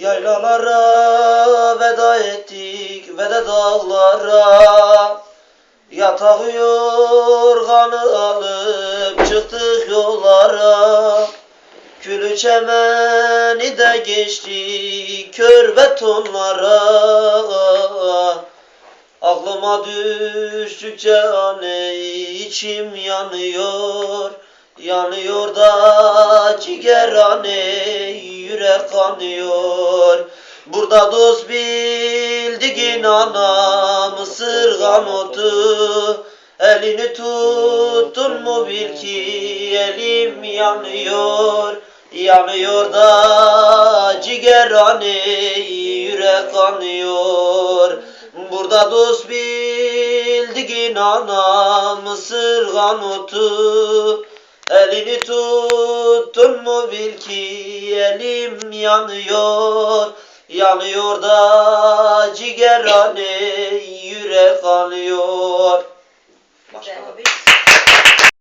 Yaylalara veda ettik ve de dağlara Yatak yorganı alıp çıktık yollara. Külü çemeni de geçtik kör betonlara. Aklıma düştükçe anne içim yanıyor Yanıyor da ciger anne kanıyor. Burada dost bildiğin ana mısırgan otu. Elini tuttun mu bil ki elim yanıyor. Yanıyor da ciger anne yürek kanıyor. Burada dost bildiğin ana mısırgan otu. Elini tuttun mu bil ki elim yanıyor Yanıyor da ciger anne yürek kanıyor Başka.